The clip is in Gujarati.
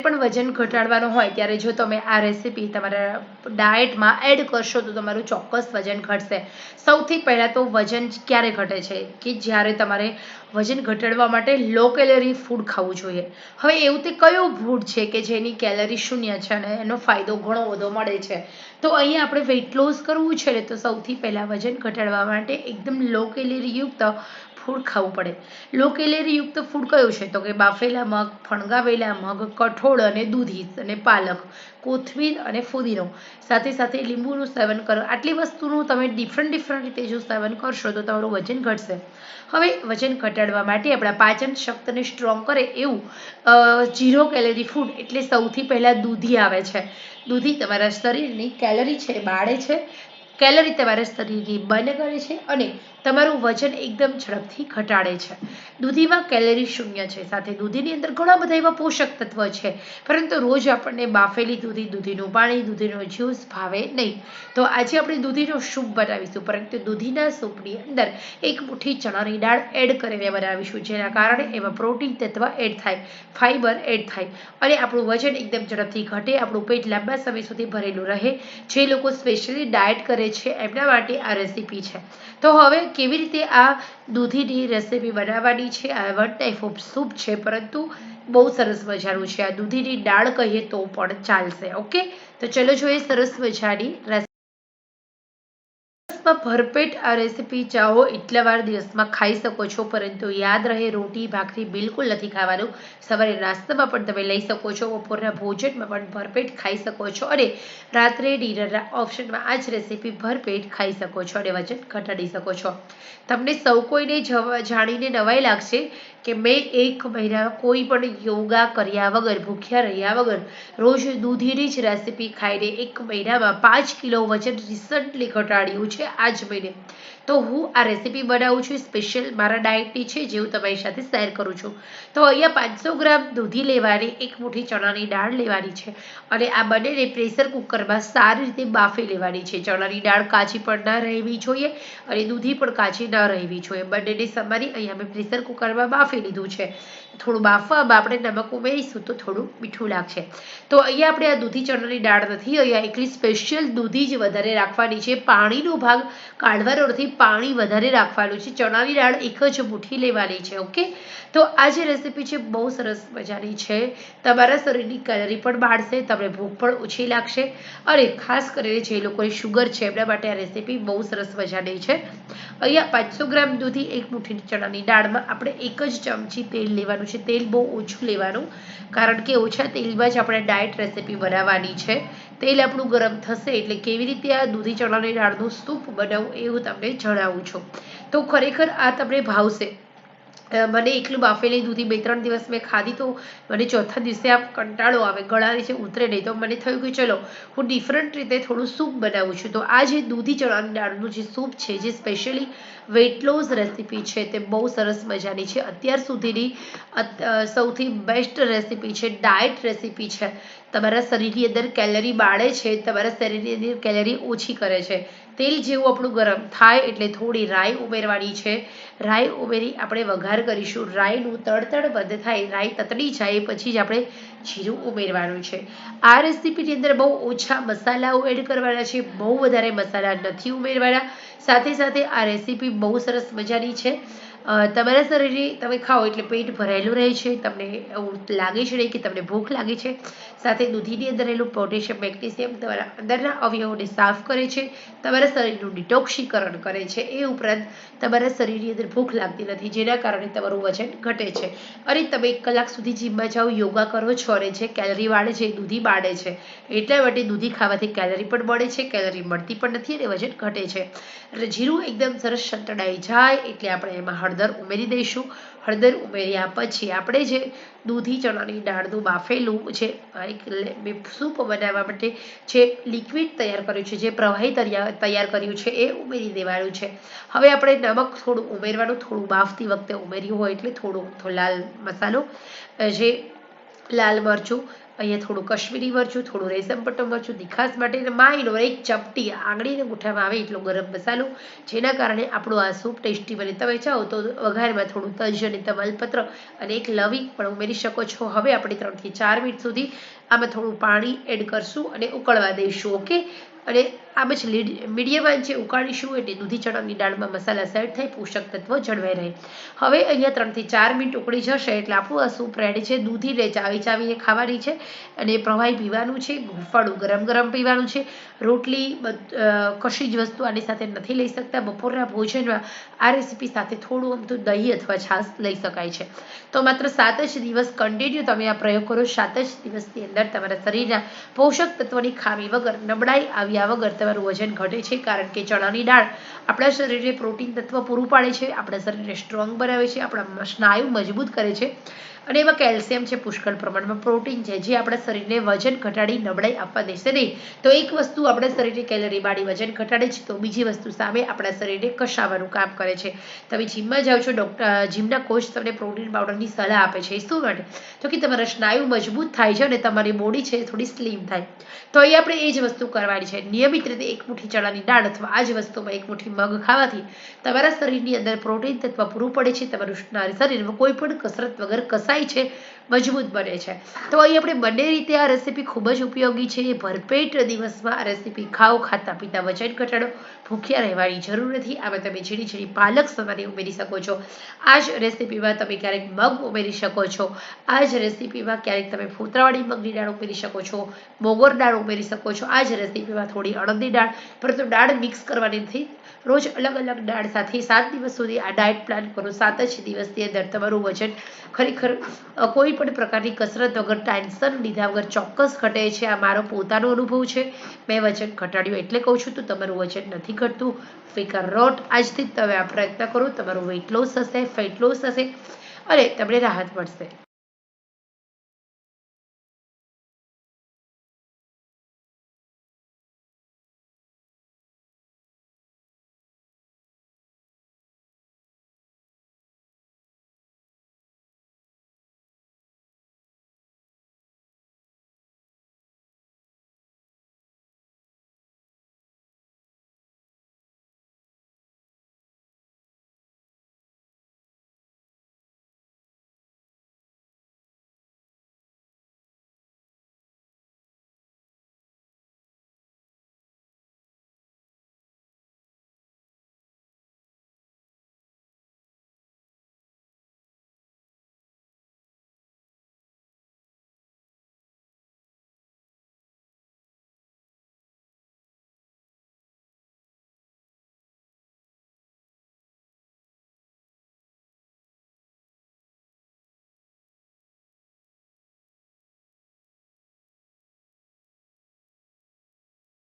પણ વજન ઘટાડવાનું હોય ત્યારે જો તમે આ રેસીપી તમારા ડાયટમાં એડ કરશો તો તમારું ચોક્કસ વજન ઘટશે. સૌથી પહેલાં તો વજન ક્યારે ઘટે છે? કે જ્યારે તમારે વજન ઘટાડવા માટે લો કેલરી ફૂડ ખાવું જોઈએ. હવે એવું તે કયો ફૂડ છે કે જેની કેલરી શૂન્ય છે અને એનો ફાયદો ઘણો બધો મળે છે? તો અહીંયા આપણે વેઇટ લોસ કરવું છે તો સૌથી પહેલાં વજન ઘટાડવા માટે એકદમ લો કેલરીયુક્ત ફૂડ ખાવું પડે. લો કેલેરીયુક્ત ફૂડ કયું છે? તો કે બાફેલા મગ, ફણગાવેલા મગ, કઠોળ અને દૂધી અને પાલક, કોથમીર અને ફુદીનો. સાથે સાથે લીંબુનું સેવન કરો. આટલી વસ્તુનું તમે ડિફરન્ટ ડિફરન્ટ રીતે જો સેવન કરશો તો તમારું વજન ઘટશે. હવે વજન ઘટાડવા માટે આપણા પાચન શક્તિને સ્ટ્રોંગ કરે એવું ઝીરો કેલેરી ફૂડ એટલે સૌથી પહેલાં દૂધી આવે છે. દૂધી તમારા શરીરની કેલરી છે, બાળે છે. કેલરી તમારા શરીરની બંધ કરે છે અને તમારું વજન એકદમ ઝડપથી ઘટાડે છે. દૂધીમાં કેલરી શૂન્ય છે. સાથે દૂધીની અંદર ઘણા બધા એવા પોષક તત્વ છે. પરંતુ રોજ આપણને બાફેલી દૂધી, દૂધીનું પાણી, દૂધીનો જ્યુસ ભાવે નહીં. તો આજે આપણે દૂધીનો સૂપ બનાવીશું. પરંતુ દૂધીના સૂપની અંદર એક મુઠ્ઠી ચણાની દાળ એડ કરીને બનાવીશું. જેના કારણે એમાં પ્રોટીન તત્વ એડ થાય, ફાઈબર એડ થાય અને આપણું વજન એકદમ ઝડપથી ઘટે, આપણું પેટ લાંબા સમય સુધી ભરેલું રહે. જે લોકો સ્પેશિયલી ડાયટ કરે છે, એમના માટે આ રેસીપી છે. તો હવે કેવી રીતે આ દૂધીની રેસીપી બનાવવાની છે? આ વન ટાઈપ ઓફ સૂપ છે, પરંતુ બહુ સરસ મજાનું છે. આ દૂધીની દાળ કહીએ તો પણ ચાલશે, ઓકે? તો ચલો જોઈએ સરસ મજાની રેસીપી દિવસમાં ભરપેટ આ રેસીપી ચાહો એટલા વાર દિવસમાં ખાઈ શકો છો, પરંતુ યાદ રહે રોટી, ભાખરી બિલકુલ નથી ખાવાનું. સવારે નાસ્તામાં પણ તમે લઈ શકો છો, બપોરના ભોજનમાં પણ ભરપેટ ખાઈ શકો છો અને રાત્રે ડિનરના ઓપ્શનમાં આ જ રેસીપી ભરપેટ ખાઈ શકો છો અને વજન ઘટાડી શકો છો. તમને સૌ કોઈને જાણીને નવાઈ લાગશે કે મેં એક મહિના કોઈ પણ યોગા કર્યા વગર, ભૂખ્યા રહ્યા વગર, રોજ દૂધીની જ રેસીપી ખાઈને એક મહિનામાં પાંચ કિલો વજન રિસન્ટલી ઘટાડ્યું છે આ જ મહિને. તો હું આ રેસીપી બનાવું છું સ્પેશિયલ મારા ડાયટની છે, જે હું તમારી સાથે શેર કરું છું. તો અહીંયા પાંચસો ગ્રામ દૂધી લેવાની, એક મુઠ્ઠી ચણાની દાળ લેવાની છે અને આ બંનેને પ્રેશર કુકરમાં સારી રીતે બાફી લેવાની છે. ચણાની દાળ કાચી પણ ના રહેવી જોઈએ અને દૂધી પણ કાચી ન રહેવી જોઈએ. બંનેને સમારી અહીંયા મેં પ્રેશર કુકરમાં બાફી લીધું છે. થોડું બાફવામાં આપણે નમક ઉમેરીશું તો થોડું મીઠું લાગશે. તો અહીંયા આપણે આ દૂધી ચણાની દાળ નથી, અહીંયા એકલી સ્પેશિયલ દૂધી જ વધારે રાખવાની છે. પાણીનો ભાગ કાઢવાનો નથી પાણી વધારે રાખવાનું છે. ચણાની દાળ એક જ મુઠ્ઠી લેવાની છે, ઓકે? તો આ જે રેસીપી છે, બહુ સરસ મજાની છે. તમારા શરીરની કેલરી પણ બાળશે, તમને ભૂખ પણ ઓછી લાગશે. અને ખાસ કરીને જે લોકોને શુગર છે, એમના માટે આ રેસીપી બહુ સરસ મજાની છે. અહીંયા પાંચસો ગ્રામ દૂધી, એક મુઠ્ઠી ચણાની દાળમાં આપણે એક જ ચમચી તેલ લેવાનું છે. તેલ બહુ ઓછું લેવાનું, કારણ કે ઓછા તેલમાં જ આપણે ડાયટ રેસીપી બનાવવાની છે. તેલ આપણું ગરમ થશે એટલે કેવી રીતે આ દૂધી ચણાની દાળનું સૂપ બનાવવું એ હું તમને જણાવું છું. તો ખરેખર આ તમને ભાવશે. મને એકલું બાફેલી દૂધી બે ત્રણ દિવસ મેં ખાધી તો મને ચોથા દિવસે આમ કંટાળો આવે, ગળા નીચે ઉતરે નહીં. તો મને થયું કે ચલો, હું ડિફરન્ટ રીતે થોડું સૂપ બનાવું છું. તો આ જે દૂધી ચણાની દાળનું જે સૂપ છે, જે સ્પેશિયલી વેઇટ લોસ રેસીપી છે, તે બહુ સરસ મજાની છે. અત્યાર સુધીની સૌથી બેસ્ટ રેસીપી છે ડાયટ રેસીપી છે. તમારા શરીરની અંદર કેલરી બાળે છે, તમારા શરીરની અંદર કેલરી ઓછી કરે છે. તેલ જેવું આપણું ગરમ થાય એટલે થોડી રાઈ ઉમેરવાની છે. રાઈ ઉમેરી આપણે વઘાર કરીશું. રાઈનું તડતડ બંધ થાય, રાઈ તતડી જાય, પછી જ આપણે જીરું ઉમેરવાનું છે. આ રેસીપીની અંદર બહુ ઓછા મસાલાઓ એડ કરવાના છે. બહુ વધારે મસાલા નથી ઉમેરવાના. સાથે સાથે આ રેસીપી બહુ સરસ મજાની છે. તમારા શરીરે તમે ખાઓ એટલે પેટ ભરાયેલું રહે છે. તમને એવું લાગે છે નહીં કે તમને ભૂખ લાગે છે. સાથે દૂધીની અંદર રહેલું પોટેશિયમ મેગ્નેશિયમ તમારા અંદરના અવયવોને સાફ કરે છે, તમારા શરીરનું ડિટોક્સીકરણ કરે છે, એ ઉપરાંત તમારા શરીરની અંદર ભૂખ લાગતી નથી, જેના કારણે તમારું વજન ઘટે છે. અને તમે એક કલાક સુધી જીમમાં જાઓ, યોગા કરો છો જે કેલરી વાળે છે, દૂધી બાળે છે. એટલા માટે દૂધી ખાવાથી કેલરી પણ મળે છે, કેલરી મળતી પણ નથી અને વજન ઘટે છે. એટલે જીરું એકદમ સરસ સંતળાઈ જાય, એટલે આપણે એમાં હળદર ઉમેરી દઈશું. હળદર ઉમેર્યા પછી આપણે જે દૂધી ચણાની દાળનું બાફેલું છે એક સૂપ બનાવવા માટે જે લિક્વિડ તૈયાર કર્યું છે, જે પ્રવાહી તૈયાર કર્યું છે, એ ઉમેરી દેવાનું છે. હવે આપણે નમક થોડું ઉમેરવાનું, થોડું બાફતી વખતે ઉમેર્યું હોય એટલે થોડું લાલ મસાલો જે લાલ મરચું અહીંયા થોડું કશ્મીરી મરચું, થોડું રેશમ પટ્ટો મરચું, તીખાસ માટે અને એક ચપટી આંગળીને ગુઠામાં આવે એટલો ગરમ મસાલો, જેના કારણે આપણું આ સૂપ ટેસ્ટી બને. તમે ચાહો તો વઘારમાં થોડું તજ અને તમાલપત્ર અને એક લવિંગ પણ ઉમેરી શકો છો. હવે આપણે ત્રણથી ચાર મિનિટ સુધી આમાં થોડું પાણી એડ કરશું અને ઉકળવા દઈશું, ઓકે? અને આમ જ મીડિયમ આંચે ઉકાળીશું એટલે દૂધી ચણાની દાળમાં મસાલા સેટ થાય, પોષક તત્વો જળવાઈ રહે. હવે અહીંયા ત્રણથી ચાર મિનિટ ઉકળી જશે એટલે આપણું આ સૂપ રેડી છે દૂધીને ચાવી ચાવીને ખાવાની છે અને પ્રવાહી પીવાનું છે હુંફાળું ગરમ ગરમ પીવાનું છે. રોટલી કશી જ વસ્તુ આની સાથે નથી લઈ શકતા, બપોરના ભોજનમાં આ રેસીપી સાથે થોડું અમથું દહીં અથવા છાશ લઈ શકાય છે. તો માત્ર સાત જ દિવસ કન્ટિન્યુ તમે આ પ્રયોગ કરો, સાત જ દિવસની અંદર તમારા શરીરના પોષક તત્વોની ખામી વગર નબળાઈ આવ્યા વગર તમારું વજન ઘટે છે કારણ કે ચણાની દાળ આપણા શરીરને પ્રોટીન તત્વ પૂરું પાડે છે, આપણા શરીરને સ્ટ્રોંગ બનાવે છે, આપણા સ્નાયુ મજબૂત કરે છે. અને એમાં કેલ્શિયમ છે, પુષ્કળ પ્રમાણમાં પ્રોટીન છે, જે આપણા શરીરને વજન ઘટાડી, નબળાઈ આપવા દેશે નહીં. તો એક વસ્તુ આપણા શરીરની કેલરી બાળી વજન ઘટાડે છે, તો બીજી વસ્તુ સામે આપણા શરીરને કસાવાનું કામ કરે છે. તમે જીમમાં જાઓ છો ડૉક્ટર જીમના કોચ તમને પ્રોટીન પાવડરની સલાહ આપે છે શું માટે? તો કે તમારા સ્નાયુ મજબૂત થાય છે અને તમારી બોડી છે થોડી સ્લિમ થાય. તો અહીં આપણે એ જ વસ્તુ કરવાની છે. નિયમિત રીતે એક મુઠ્ઠી ચણાની દાળ અથવા આ જ વસ્તુમાં એક મુઠ્ઠી મગ ખાવાથી તમારા શરીરની અંદર પ્રોટીન તત્વ પૂરું પડે છે, તમારું શરીરમાં કોઈ પણ કસરત વગર કસાય છે. મજબૂત બને છે. તો અહીં આપણે બંને રીતે આ રેસીપી ખૂબ જ ઉપયોગી છે. ભરપેટ દિવસમાં આ રેસીપી ખાઓ, ખાતા પીતા વજન ઘટાડો. ભૂખ્યા રહેવાની જરૂર નથી. આમાં તમે ઝીણી ઝીણી પાલક સમારી ઉમેરી શકો છો. આ જ રેસીપીમાં તમે ક્યારેક મગ ઉમેરી શકો છો. આ જ રેસીપીમાં ક્યારેક તમે ફૂતરાવાળી મગની દાળ ઉમેરી શકો છો. મોગોર દાળ ઉમેરી શકો છો. આ જ રેસીપીમાં થોડી અડદની દાળ. પરંતુ દાળ મિક્સ કરવાની નથી. રોજ અલગ અલગ દાળ સાથે સાત દિવસ સુધી આ ડાયટ પ્લાન કરો. સાત જ દિવસની અંદર તમારું વજન ખરેખર કોઈ પણ પ્રકારની કસરત વગર ટેન્શન, લીધા વગર ચોક્કસ ઘટે છે. આ મારો પોતાનો અનુભવ છે. મેં વજન ઘટાડ્યું એટલે કહું છું તો તમારું વજન નથી ઘટતું. ફિકર રોટ આજથી તમે આ પ્રયત્ન કરો. તમારું વેઇટ લોસ થશે ફેટ લોસ થશે અને તમને રાહત મળશે.